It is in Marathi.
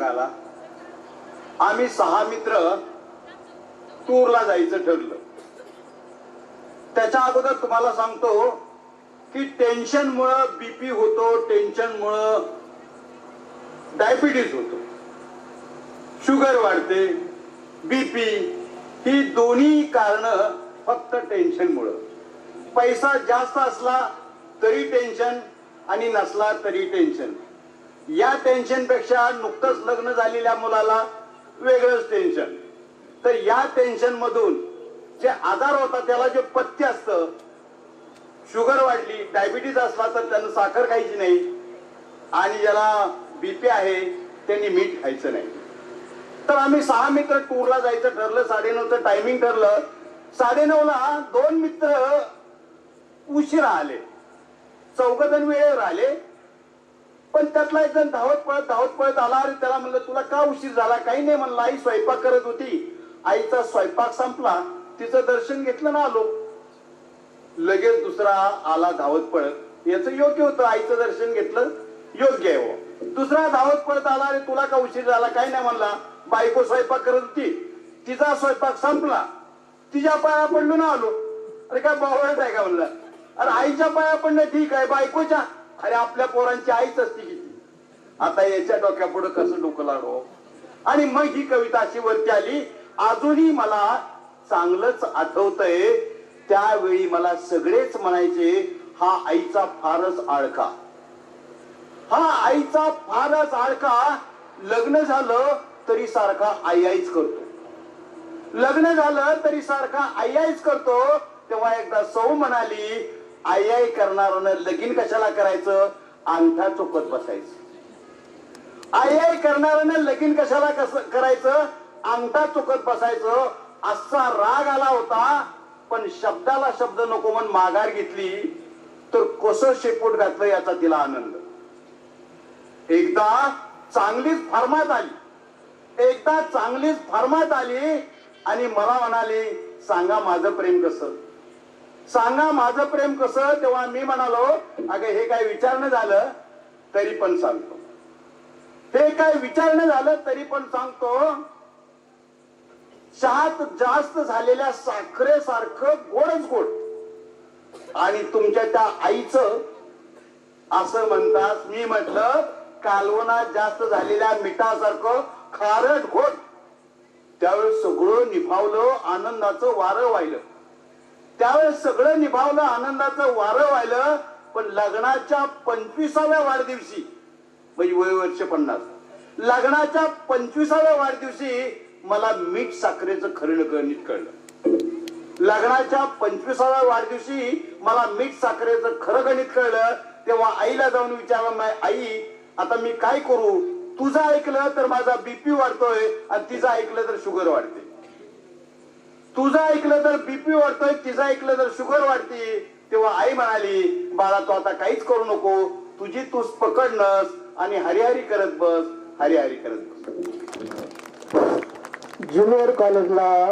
आला आम्ही सहा मित्र टूरला जायचं ठरलं. त्याच्या अगोदर तुम्हाला सांगतो की टेन्शन मुळे बीपी होतो टेन्शन मुळे डायबिटीज होतो. शुगर वाढते बीपी ही दोन्ही कारण फक्त टेन्शन मुळे. पैसा जास्त असला तरी टेन्शन आणि नसला तरी टेन्शन या टेन्शनपेक्षा नुकतंच लग्न झालेल्या मुलाला वेगळंच टेन्शन तर या टेन्शन मधून जे आजार होता त्याला जे पथ्य असतं शुगर वाढली डायबिटीज असला तर त्यानं साखर खायची नाही आणि ज्याला बीपी आहे त्यांनी मीठ खायचं नाही. तर आम्ही सहा मित्र टूरला जायचं ठरलं साडेनऊचं टायमिंग ठरलं. साडेनऊला दोन मित्र उशिरा आले. चौघ जण वेळेवर आले. पण त्यातला एक जण धावत पळत धावत पळत आला आणि त्याला म्हणलं तुला का उशीर झाला? काही नाही म्हणलं आई स्वयंपाक करत होती. आईचा स्वयंपाक संपला. तिचं दर्शन घेतलं ना आलो. लगेच दुसरा आला धावत पळत. याच योग्य होतं आईचं दर्शन घेतलं. योग्य आहे हो. दुसरा धावत पळत आला अरे तुला का उशीर झाला? काही नाही म्हणला. बायको स्वयंपाक करत होती. तिचा स्वयंपाक संपला. तिच्या पाया पडलो ना आलो. अरे काय बावळत आहे का? म्हणलं. अरे आईच्या पाया पडणं ठीक आहे. बायकोच्या अरे आपल्या पोरांची आईच असती किती. आता याच्या डोक्यापुढे कसं डोकं लागो आणि मग ही कविता अशी वरती आली अजूनही मला चांगलंच आठवतंय त्यावेळी मला सगळेच म्हणायचे हा आईचा फारच आळखा हा आईचा फारच आळखा लग्न झालं तरी सारखा आई आईच करतो. लग्न झालं तरी सारखा आई आईच करतो तेव्हा एकदा सौ म्हणाली आई आई करणार लगीन कशाला करायचं? अंगठा चोकत बसायचं. आई आई करणार लगीन कशाला कस करायचं? अंगठा चुकत बसायचं. असा राग आला होता पण शब्दाला शब्द नको म्हणून माघार घेतली तर कसं शेपूट घातलं याचा तिला आनंद. एकदा चांगलीच फार्मात आली. एकदा चांगलीच फार्मात आली आणि मला म्हणाली सांगा माझं प्रेम कसं? सांगा माझं प्रेम कसं? तेव्हा मी म्हणालो अगं हे काय विचारणं झालं? तरी पण सांगतो. हे काय विचारणं झालं तरी पण सांगतो. शात जास्त झालेल्या साखरेसारखं गोडच गोड. आणि तुमच्या त्या आईचं असं म्हणतात मी म्हटलं कालवनात जास्त झालेल्या मिठासारखं खारट घोट त्यावेळेस सगळं निभावलं आनंदाचं वारं वाहिलं. त्यावेळेस सगळं निभावलं आनंदाचं वारं व्हायलं पण लग्नाच्या पंचवीसाव्या वाढदिवशी म्हणजे वय वर्ष पन्नास लग्नाच्या पंचवीसाव्या वाढदिवशी मला मीठ साखरेचं खरं गणित कळलं. लग्नाच्या पंचवीसाव्या वाढदिवशी मला मीठ साखरेचं खरं गणित कळलं तेव्हा आईला जाऊन विचारलं आई आता मी काय करू? तुझं ऐकलं तर माझा बीपी वाढतोय आणि तिचं ऐकलं तर शुगर वाढते. तुझं ऐकलं तर बीपी वाढतोय तिचं ऐकलं तर शुगर वाढते. तेव्हा आई म्हणाली बाळा तू आता काहीच करू नको. तुझी तूच पकडणस आणि हरिहरी करत बस हरिहरी करत बस. ज्युनियर कॉलेजला